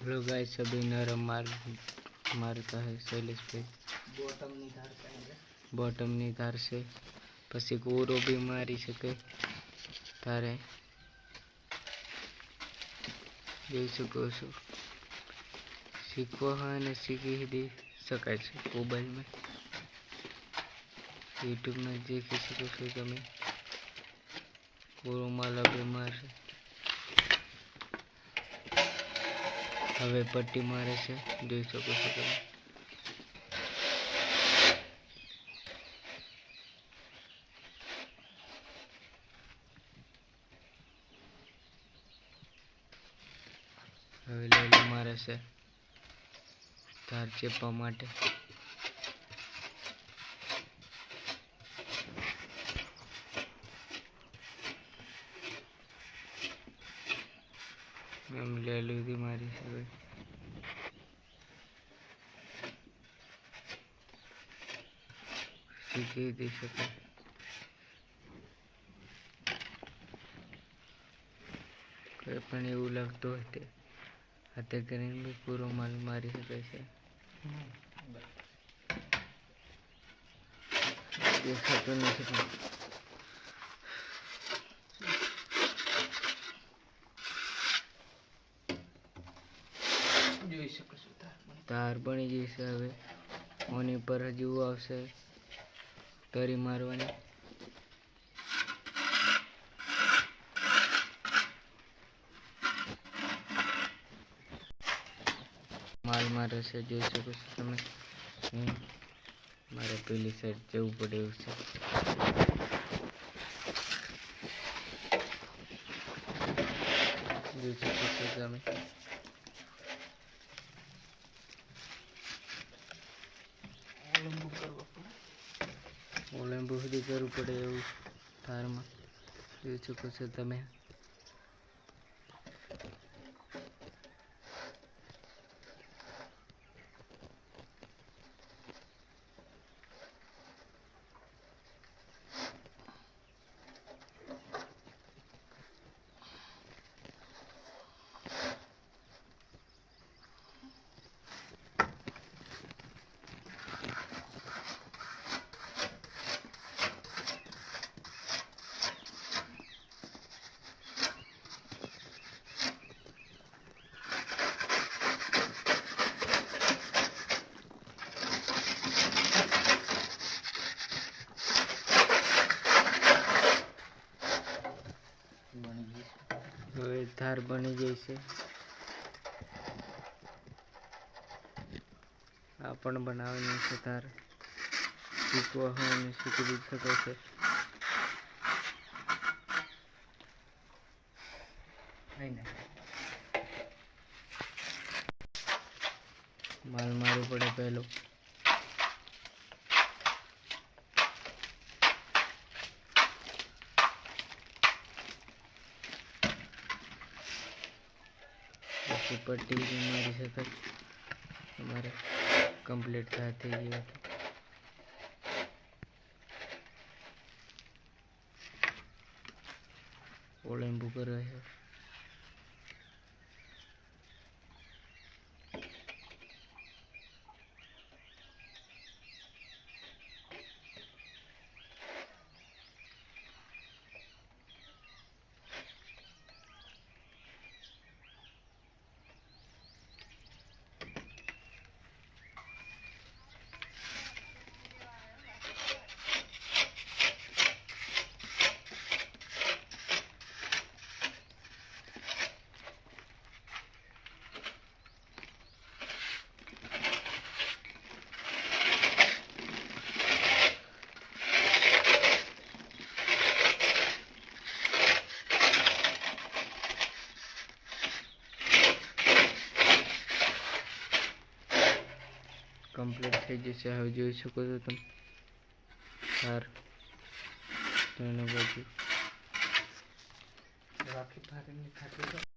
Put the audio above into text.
Hello guys अभी नरम मार મારતા હે શૈલેષભાઈ બોટમની ધાર છે ને બોટમની ધાર છે પછી કોરો બી મારી શકે તારે જોઈ શકો છો શીખવો હોય ને શીખી દી શકાય છે મોબાઈલમાં યુટ્યુબમાં દેખી શકો છો તમે કોરો માલા બી મારશે હવે પટ્ટી મારે છે. જોઈ શકો છો તમે. હવે લેલો મારે છે ધાર ચેપવા માટે. એમ લીધી મારી હવે. શીખી દઈ શકાય કોઈ પણ એવું લાગતું હોય તે હાથે કરીને બી પૂરો માલ મારી શકે છે. દેખાતું નથી જોઈ શકો છો પણ. તાર બની જશે હવે. ઓની પર હજુ આવશે તરી મારવાની. માલ છે જોઈ શકો છો તમે. મારે પેલી સાઈડ જવું પડે એવું છે. જોઈ શકો છો તમે ઓલંબુ કરવો પડે. ઓલિમ્પુ બધું કરવું પડે એવું થારમાં જોઈ શકો છો તમે. ધાર બની જાય છે. આ પણ બનાવીને છે ધાર. શીખવા બી છે. માલ મારવું પડે પહેલો. પછી પટ્ટી બી મારી શકાય તમારે કમ્પ્લીટ થાય થઈ ગયું હતું ઓળંબુ કરે છે કમ્પ્લીટ થઈ જશે. હવે જોઈ શકો છો તમે. હાર. ત્રણે બાજુ. રાખી ફાડીને ખાતી